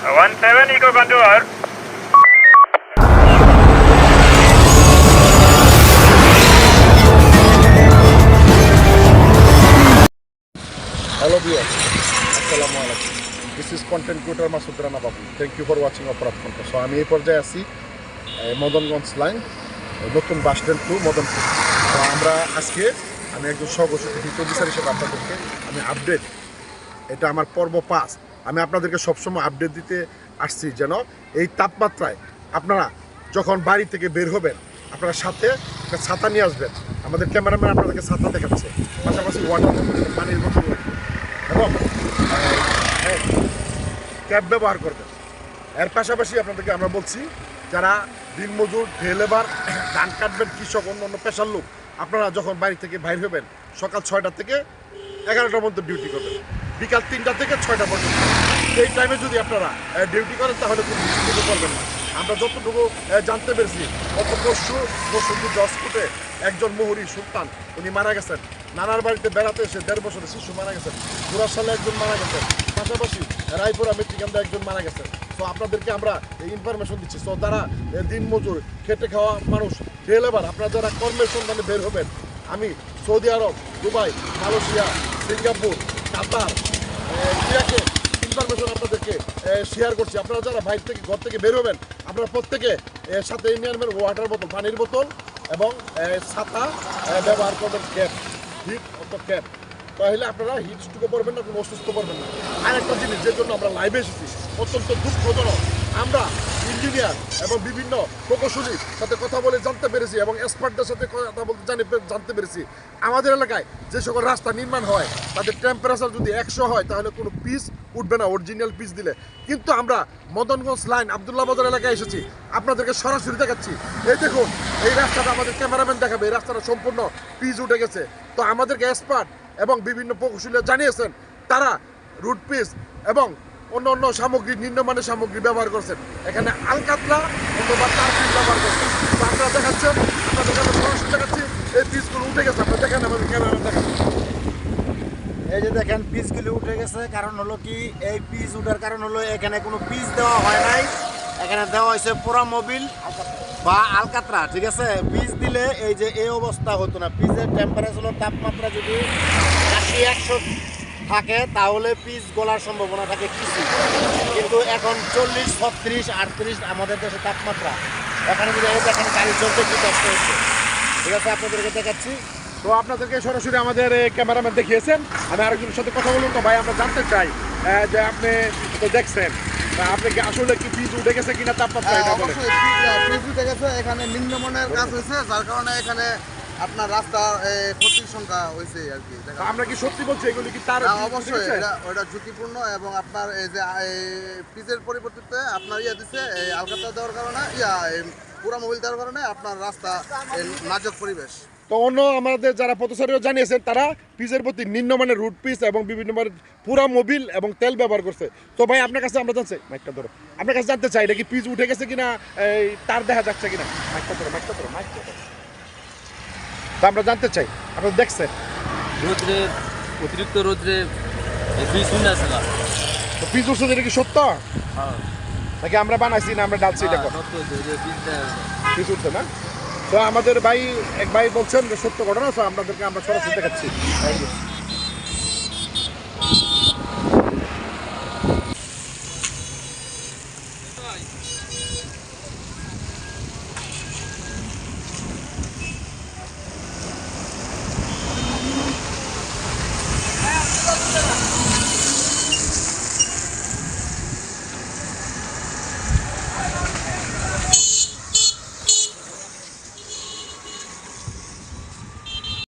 One seven Eco Contour. Hello viewers, আসসালামু আলাইকুম this is content creator Masud Rana Babu thank you for watching অপরাধ কণ্ঠ so আমি এই পর্যায়ে আছি মদনগঞ্জ লাইন নতুন বাস স্ট্যান্ড টু মদনপুর। তো আমরা আজকে আমি একজন সহঘোষিত হিত অফিসার হিসেবে আপনাদেরকে আমি আপডেট এটা আমার পর্ব পাঁচ। আমি আপনাদেরকে সবসময় আপডেট দিতে আসছি যেন এই তাপমাত্রায় আপনারা যখন বাড়ি থেকে বের হবেন, আপনারা সাথে একটা ছাতা নিয়ে আসবেন। আমাদের ক্যামেরাম্যান আপনাদেরকে ছাতা দেখাচ্ছে। পাশাপাশি ওয়াটার পানির বোতল এবং ক্যাব ব্যবহার করবেন। এর পাশাপাশি আপনাদেরকে আমরা বলছি, যারা দিনমজুর ডে লেবার ধান কাটবেন, কৃষক অন্য অন্য পেশার লোক, আপনারা যখন বাড়ি থেকে বাইর হবেন, সকাল ছয়টা থেকে এগারোটার মধ্যে ডিউটি করবেন। বিকাল তিনটা থেকে ছয়টা পর্যন্ত। এই টাইমে যদি আপনারা ডিউটি করেন, তাহলে কোনো কিছু করবেন না। আমরা যতটুকু জানতে পেরেছি গত পরশু পরশু দশ ফুটে একজন মহুরী সুলতান, উনি মারা গেছেন। নানার বাড়িতে বেড়াতে এসে দেড় বছরের শিশু মারা গেছেন। জোড়ার সালে একজন মারা গেছেন। পাশাপাশি রায়পুরা মেট্রিকান্দা একজন মারা গেছেন। তো আপনাদেরকে আমরা এই ইনফরমেশন দিচ্ছি। তো তারা দিন মজুর খেটে খাওয়া মানুষ ডে লেবার, আপনারা যারা কর্মের সন্ধানে বের হবেন, আমি সৌদি আরব, Dubai, Malaysia, Singapore, Qatar information আপনাদেরকে শেয়ার করছি। আপনারা যারা বাইর থেকে ঘর থেকে বেরোবেন আপনারা প্রত্যেকে সাথে ইন্ডিয়ানের ওয়াটার বোতল পানির বোতল এবং ছাতা ব্যবহার করবেন ক্যাপ হিট অত ক্যাপ তাহলে আপনারা হিট স্ট্রোকে পড়বেন না, কোনো অসুস্থ পড়বেন না। আর একটা জিনিস যে জন্য আমরা লাইভে এসেছি, অত্যন্ত দুঃখজনক। আমরা ইঞ্জিনিয়ার এবং বিভিন্ন প্রকৌশলীর সাথে কথা বলে জানতে পেরেছি এবং এক্সপার্টদের সাথে কথা বলতে জানি জানতে পেরেছি। আমাদের এলাকায় যে সকল রাস্তা নির্মাণ হয়, তাদের টেম্পারেচার যদি একশো হয়, তাহলে কোনো পিস উঠবে না অরিজিনাল পিস দিলে। কিন্তু আমরা মদনগঞ্জ লাইন আবদুল্লাহ বাজার এলাকায় এসেছি। আপনাদেরকে সরাসরি দেখাচ্ছি। এই দেখুন, এই রাস্তাটা আমাদের ক্যামেরাম্যান দেখাবে। এই রাস্তাটা সম্পূর্ণ পিস উঠে গেছে। তো আমাদেরকে এক্সপার্ট এবং বিভিন্ন প্রকৌশলীরা জানিয়েছেন, তারা রুট পিস এবং অন্য অন্য সামগ্রী, নিম্নমানের সামগ্রী ব্যবহার করছেন। এখানে আলকাতরা অথবা তার পিস ব্যবহার করছেন। আপনারা দেখাচ্ছেন আপনাদের কাছে সরাসরি দেখাচ্ছি। এই পিসগুলো উঠে গেছে, আপনারা দেখেন আমাদের ক্যামেরা দেখান এই যে দেখেন পিসগুলি উঠে গেছে। কারণ হলো কি, এই পিস উঠার কারণ হলো এখানে কোনো পিস দেওয়া হয় নাই। এখানে দেওয়া হয়েছে পোড়া মোবিল বা আলকাতরা, ঠিক আছে? পিস দিলে এই যে এই অবস্থা হতো না। পিসের টেম্পারেচার তাপমাত্রা যদি একশো থাকে তাহলে পিস গলার সম্ভাবনা থাকে কিছু। কিন্তু এখন চল্লিশ ছত্রিশ আটত্রিশ আমাদের দেশে তাপমাত্রা। এখানে যদি এই দেখেন গাড়ি চলতে কি কষ্ট হচ্ছে। ঠিক আছে আপনাদেরকে দেখাচ্ছি। তো আপনাদেরকে সরাসরি আমাদের ক্যামেরাম্যান দেখিয়েছেন। আমি আরেকজনের সাথে কথা বলুন তো ভাই আমরা জানতে চাই যে আপনি তো দেখছেন আহ, আপনি কি আসলে কি পিচ উঠে গেছে কিনা তাপমাত্রা হ্যাঁ, এটা বলেন। অবশ্যই উঠে গেছে। এখানে নিম্নমানের কাজ হয়েছে যার কারণে এখানে আপনার রাস্তার এ, ক্ষতির সংখ্যা হয়েছে আর কি আমরা কি সত্যি বলছি? এগুলি কি তার অবশ্যই এটা ওটা ঝুঁকিপূর্ণ এবং আপনার এই যে পিচের পরিবর্তিতে আপনার ইয়া দিছে এই আলকাতা দেওয়ার কারণে ইয়া পুরা মোবিল দেওয়ার কারণে আপনার রাস্তা নাজক পরিবেশ। তো অন্য আমাদের যারা পথচারীরা জানিয়েছেন তারা পিচের প্রতি নিম্নমানের রুট পিস এবং বিভিন্ন পুরা মোবিল এবং তেল ব্যবহার করছে। তো ভাই আপনার কাছে আমরা জানছি মাইকটা ধরো। আপনার কাছে জানতে চাই এটা কি পিচ উঠে গেছে কিনা? এই তার দেখা যাচ্ছে কিনা? মাইকটা ধরো মাইকটা ধরো মাইকটা ধরো। তা আমরা জানতে চাই আপনারা দেখছেন? রোদ্রে অতিরিক্ত রোদ্রে বীজ শুনে আসে না। তো বীজ উঠছে এটা কি সত্য? নাকি আমরা বানাইছি না আমরা ডালছি দেখো। বীজ উঠছে না? তো আমাদের ভাই এক ভাই বলছেন যে সত্য ঘটনা তো আমাদেরকে আমরা সরাসরি দেখাচ্ছি।